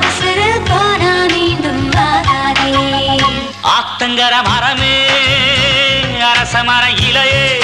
உசுறு போனா மீண்டும் ஆகாதே ஆத்தங்கர மரமே அரச இலையே.